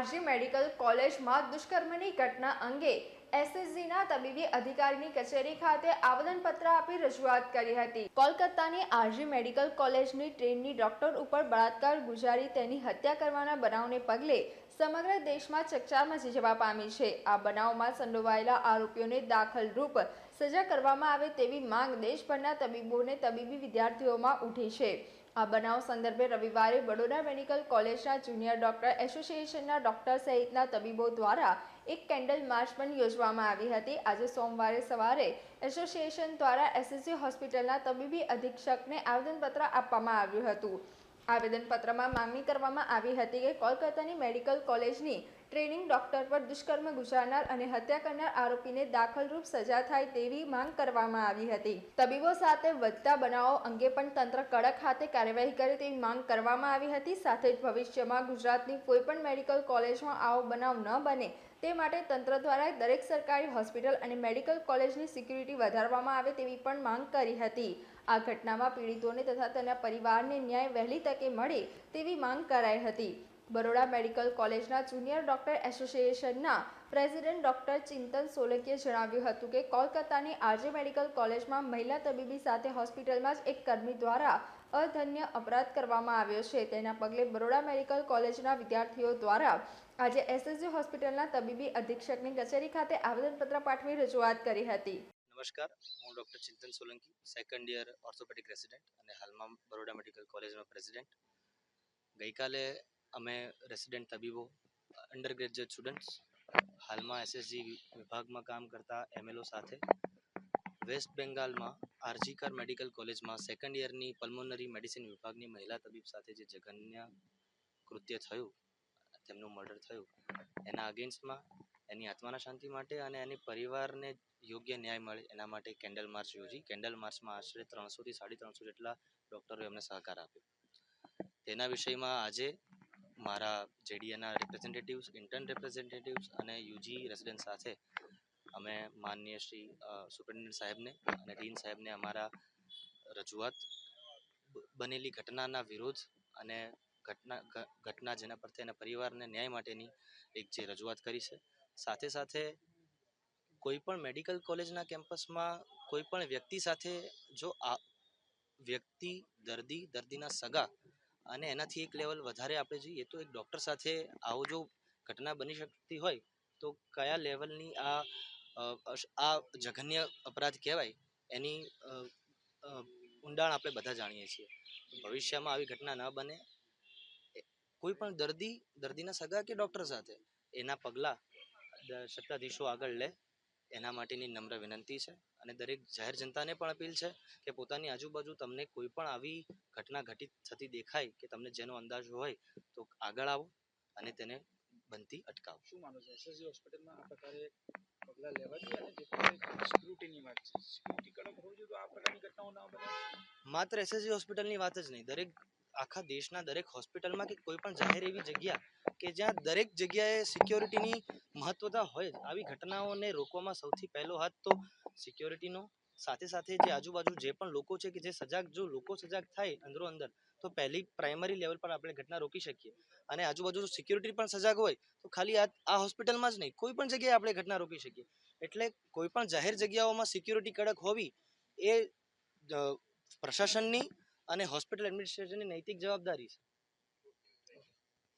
R G medical કોલેજમાં દુષ્કર્મની ઘટના અંગે એસએસજીના તબીબી અધિકારીની કચેરી ખાતે આવેદનપત્ર આપી રજૂઆત કરી હતી. કોલકાતાની આરજી મેડિકલ કોલેજની ટ્રેનની ડોક્ટર ઉપર બળાત્કાર ગુજારી તેની હત્યા કરવાના બનાવને પગલે સમગ્ર દેશમાં ચકચાર મચી જવા પામી છે. આ બનાવમાં સંડોવાયેલા આરોપીઓને દાખલ રૂપ સજા કરવામાં આવે તેવી માંગ દેશભરના તબીબોને તબીબી વિદ્યાર્થીઓમાં ઉઠી છે. આ બનાવ સંદર્ભે રવિવારે બડોદરા મેડિકલ કોલેજના જુનિયર ડોક્ટર એસોસિએશનના ડોક્ટર સહિતના તબીબો દ્વારા એક કેન્ડલ માર્ચ પણ યોજવામાં આવી હતી. આજે સોમવારે સવારે એસોસિએશન દ્વારા એસએસજી હોસ્પિટલના તબીબી અધિક્ષકને આવેદનપત્ર આપવામાં આવ્યું હતું. આવેદનપત્રમાં માંગણી કરવામાં આવી હતી કે કોલકાતાની મેડિકલ કોલેજની ટ્રેનિંગ ડોક્ટર પર દુષ્કર્મ ગુજારનાર અને હત્યા કરનાર આરોપીને દાખલરૂપ સજા થાય તેવી માંગ કરવામાં આવી હતી. તબીબો સાથે વધતા બનાવો અંગે પણ તંત્ર કડક હાથે કાર્યવાહી કરે તેવી માંગ કરવામાં આવી હતી. સાથે જ ભવિષ્યમાં ગુજરાતની કોઈ પણ મેડિકલ કોલેજમાં આવો બનાવ ન બને તે માટે તંત્ર દ્વારા દરેક સરકારી હોસ્પિટલ અને મેડિકલ કોલેજની સિક્યુરિટી વધારવામાં આવે તેવી પણ માંગ કરી હતી. આ ઘટનામાં પીડિતોને તથા તેના પરિવારને ન્યાય વહેલી તકે મળે તેવી માંગ કરાઈ હતી. બરોડા મેડિકલ કોલેજના જુનિયર ડોક્ટર એસોસિએશનના પ્રેસિડેન્ટ ડોક્ટર ચિંતન સોલંકીએ જણાવ્યું હતું કે કોલકાતાની આરજે મેડિકલ કોલેજમાં મહિલા તબીબી સાથે હોસ્પિટલમાં જ એક કર્મી દ્વારા અધન્ય અપરાધ કરવામાં આવ્યો છે. તેના પગલે બરોડા મેડિકલ કોલેજના વિદ્યાર્થીઓ દ્વારા આજે એસએસજી હોસ્પિટલના તબીબી અધિક્ષકની કચેરી ખાતે આવેદનપત્ર પાઠવી રજૂઆત કરી હતી. નમસ્કાર, હું doctor Chintan Solanki second year orthopedic resident અને હાલમાં બરોડા મેડિકલ કોલેજનો પ્રેસિડેન્ટ ગઈકાલે અમે રેસિડેન્ટ તબીબો અંડર ગ્રેજ્યુએટ સ્ટુડન્ટ્સ હાલમાં એસએસજી વિભાગમાં કામ કરતા એમએલઓ સાથે. વેસ્ટ બેંગાલમાં આરજીકર મેડિકલ કોલેજમાં સેકન્ડ યરની પલ્મોનરી મેડિસિન વિભાગની મહિલા તબીબ સાથે જે જઘન્ય કૃત્ય થયું, તેમનું મર્ડર થયું, એના અગેન્સ્ટમાં એની આત્માના શાંતિ માટે અને એની પરિવારને યોગ્ય ન્યાય મળે એના માટે કેન્ડલ માર્ચ યોજી. કેન્ડલ માર્ચમાં આશરે ત્રણસોથી સાડી ત્રણસો જેટલા ડૉક્ટરોએ એમને સહકાર આપ્યો. તેના વિષયમાં આજે મારા જેડીએના રિપ્રેઝેન્ટેટિવ્સ ઇન્ટર્ન રિપ્રેઝેન્ટેટિવ્સ અને યુજી રેસિડેન્ટ સાથે અમે માનનીય શ્રી સુપ્રિન્ટેન્ડન્ટ સાહેબને અને ડીન સાહેબને અમારા રજૂઆત બનેલી ઘટનાના વિરોધ અને ઘટના ઘટના જેના પરથી એના પરિવારને ન્યાય માટેની એક જે રજૂઆત કરી છે. સાથે સાથે કોઈ પણ મેડિકલ કોલેજના કેમ્પસમાં કોઈ પણ વ્યક્તિ સાથે જો આ વ્યક્તિ દર્દી, દર્દીના સગા અને એનાથી એક લેવલ વધારે આપણે જોઈએ તો એક ડૉક્ટર સાથે આવો જો ઘટના બની શકતી હોય, તો કયા લેવલની આ આ જઘન્ય અપરાધ કહેવાય? એની ઊંડાણ આપણે બધા જાણીએ છીએ. ભવિષ્યમાં આવી ઘટના ન બને કોઈ પણ દર્દી, દર્દીના સગા કે ડૉક્ટર સાથે, એના પગલાં સત્તાધીશો આગળ લે એના માટેની નમ્ર વિનંતી છે અને દરેક જાહેર જનતાને પણ અપીલ છે કે પોતાની આજુબાજુ તમને કોઈ પણ આવી ઘટના ઘટિત થતી દેખાય કે તમને જેનો અંદાજ હોય તો આગળ આવો અને તેને બનતી અટકાવો. શું માનો છો? એસએસજી હોસ્પિટલમાં આ પ્રકારે પગલાં લેવા જોઈએ અને જે સિક્યુરિટીની વાત છે? સિક્યુરિટી કડક હોવી જોઈએ તો આ પ્રકારની ઘટનાઓ ના બને? માત્ર એસએસજી હોસ્પિટલની વાત જ નહીં. દરેક આખા દેશના દરેક હોસ્પિટલમાં કે કોઈ પણ જાહેર એવી જગ્યા કે જ્યાં દરેક જગ્યાએ સિક્યોરિટીની મહત્વતા હોય આવી ઘટનાઓને રોકવામાં સૌથી પહેલો હાથ તો સિક્યોરિટીનો સાથે સાથે જે આજુબાજુ જે પણ લોકો છે કે જે સજાગ, જો લોકો સજાગ થાય અંદરો અંદર, તો પહેલી પ્રાઇમરી લેવલ પર આપણે ઘટના રોકી શકીએ. અને આજુબાજુ સિક્યોરિટી પણ સજાગ હોય, તો ખાલી આ આ હોસ્પિટલમાં જ નહીં, કોઈ પણ જગ્યાએ આપણે ઘટના રોકી શકીએ. એટલે કોઈ પણ જાહેર જગ્યાઓમાં સિક્યોરિટી કડક હોવી એ પ્રશાસનની અને હોસ્પિટલ એડમિનિસ્ટ્રેશનની નૈતિક જવાબદારી છે.